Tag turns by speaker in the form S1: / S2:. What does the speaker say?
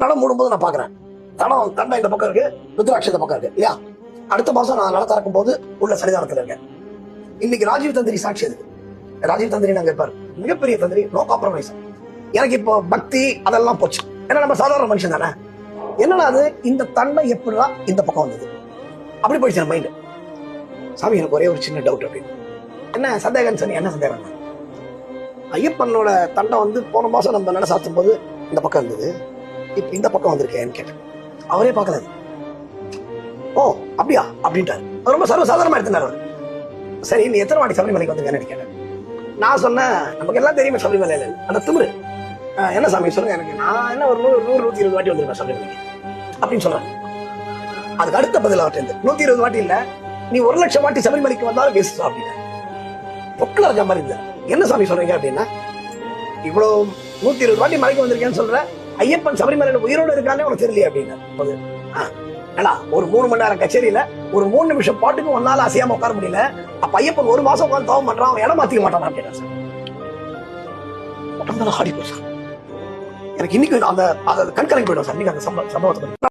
S1: நடம் மூடும்போது நான் பாக்குறேன் தடம் தண்டை இந்த பக்கம் இருக்கு ருத்ராட்சி இந்த பக்கம் இருக்கு இல்லையா? அடுத்த மாசம் நான் நட திறக்கும் போது உள்ள சரிதானத்துல இருக்கேன். இன்னைக்கு ராஜீவ் தந்திரி சாட்சி அது ராஜீவ் தந்திரி நாங்க இருப்பாரு. மிகப்பெரிய தந்திரி நோ காம்ப்ரமைஸ் எனக்கு இப்போ பக்தி அதெல்லாம் போச்சு. ஏன்னா நம்ம சாதாரண மனுஷன் தானே? என்னடா அது? இந்த தண்டை எப்படிலாம் இந்த பக்கம் வந்தது? அப்படி போயிடுச்சு என் மைண்டு சாமி எனக்கு ஒரே ஒரு சின்ன டவுட் அப்படின்னு. என்ன சந்தேகம் சொன்னி என்ன சந்தேகம்? ஐயப்பனோட தண்டை வந்து போன மாசம் நம்ம நட சாத்தும் போது இந்த பக்கம் இருந்தது இப்ப இந்த பக்கம் வந்திருக்கேன்னு கேட்டேன். அவரே பார்க்கல ஓ அப்படியா? அப்படின்ட்டாரு. ரொம்ப சர்வசாதாரணமா எடுத்துனார் அவர். சரி நீ எத்தனை வாட்டி சபரிமலைக்கு வந்திருக்கேன்னு கேட்டேன். நான் சொன்னேன் நமக்கு எல்லாம் தெரியுமே சபரிமலையில. அந்த திமிரு. என்ன சாமி சொல்லுங்க எனக்கு. நான் என்ன ஒரு நூறு நூறு நூத்தி இருபது வாட்டி வந்திருப்பேன் சபரிமலைக்கு. அப்படின்னு சொல்றேன் அதுக்கு அடுத்த பதில் அவர்கிட்ட இருந்து நூத்தி இருபது வாட்டி இல்ல நீ ஒரு லட்சம் வாட்டி சபரிமலைக்கு வந்தாலும் பேசு அப்படின்னு. பொக்கல இருக்க மாதிரி இருந்தது என்ன சாமி சொல்றீங்க அப்படின்னா இவ்வளவு நூத்தி இருபது வாட்டி மலைக்கு வந்திருக்கேன்னு சொல்ற ஐயப்பன் சபரிமலையில உயிரோடு இருக்கானே உனக்கு தெரியல அப்படின்னு. ஏடா ஒரு மூணு மணி நேரம் கச்சேரியில ஒரு மூணு நிமிஷம் பாட்டுக்கு ஒன்னால அசையாம உட்கார முடியல. அப்ப ஐயப்பன் ஒரு மாசம் உட்காந்து தவம் பண்றான் அவன் இடம் மாத்திக்க மாட்டான் கேட்டான் சார். உடம்புல ஆடி போச்சு எனக்கு இன்னைக்கு அந்த அதை கண்கலங்கி போயிடும் சார். இன்னைக்கு அந்த சம்பவத்தை